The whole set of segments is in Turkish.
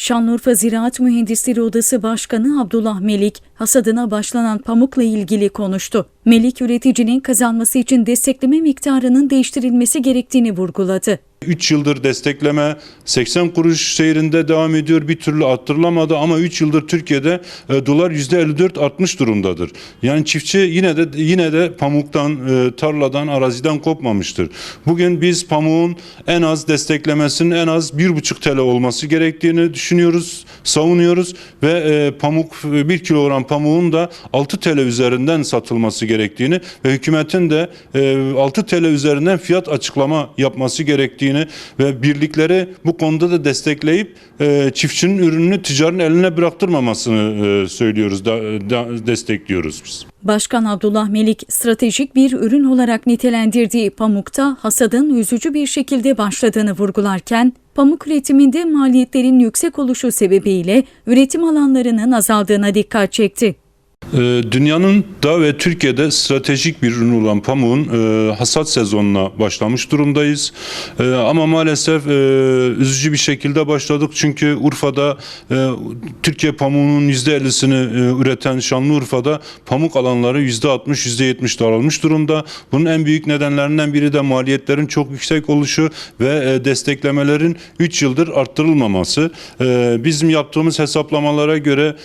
Şanlıurfa Ziraat Mühendisleri Odası Başkanı Abdullah Melik, hasadına başlanan pamukla ilgili konuştu. Melik, üreticinin kazanması için destekleme miktarının değiştirilmesi gerektiğini vurguladı. 3 yıldır destekleme 80 kuruş seyrinde devam ediyor. Bir türlü arttırılamadı ama 3 yıldır Türkiye'de e, dolar %54 artmış durumdadır. Yani çiftçi yine de yine de pamuktan, e, tarladan, araziden kopmamıştır. Bugün biz pamuğun en az desteklemesinin en az 1,5 TL olması gerektiğini düşünüyoruz, savunuyoruz ve e, pamuk 1 kilogram pamuğun da 6 TL üzerinden satılması gerektiğini ve hükümetin de e, 6 TL üzerinden fiyat açıklama yapması gerektiğini ve birlikleri bu konuda da destekleyip e, çiftçinin ürününü tüccarın eline bıraktırmamasını e, söylüyoruz, da, da- destekliyoruz biz. Başkan Abdullah Melik, stratejik bir ürün olarak nitelendirdiği pamukta hasadın üzücü bir şekilde başladığını vurgularken, pamuk üretiminde maliyetlerin yüksek oluşu sebebiyle üretim alanlarının azaldığına dikkat çekti. Ee, Dünyanın da ve Türkiye'de stratejik bir ürün olan pamuğun e, hasat sezonuna başlamış durumdayız. E, ama maalesef e, üzücü bir şekilde başladık. Çünkü Urfa'da Türkiye pamuğunun %50'sini e, üreten Şanlıurfa'da pamuk alanları %60, %70 daralmış durumda. Bunun en büyük nedenlerinden biri de maliyetlerin çok yüksek oluşu ve desteklemelerin 3 yıldır arttırılmaması. Bizim yaptığımız hesaplamalara göre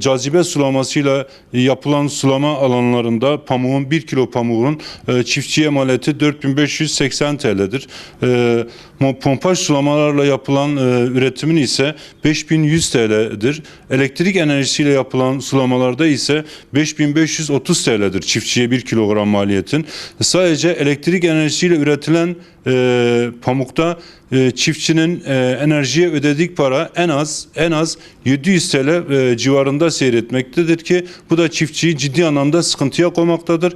cazibe sulamasıyla yapılan sulama alanlarında pamuğun 1 kilo pamuğun e, çiftçiye maliyeti 4580 TL'dir. E, pompaj sulamalarla yapılan e, üretimin ise 5100 TL'dir. Elektrik enerjisiyle yapılan sulamalarda ise 5530 TL'dir çiftçiye 1 kilogram maliyetin. Sadece elektrik enerjisiyle üretilen e, pamukta e, çiftçinin e, enerjiye ödedik para en az en az 700 TL e, civarında seyretmektedir ki bu da çiftçiyi ciddi anlamda sıkıntıya koymaktadır.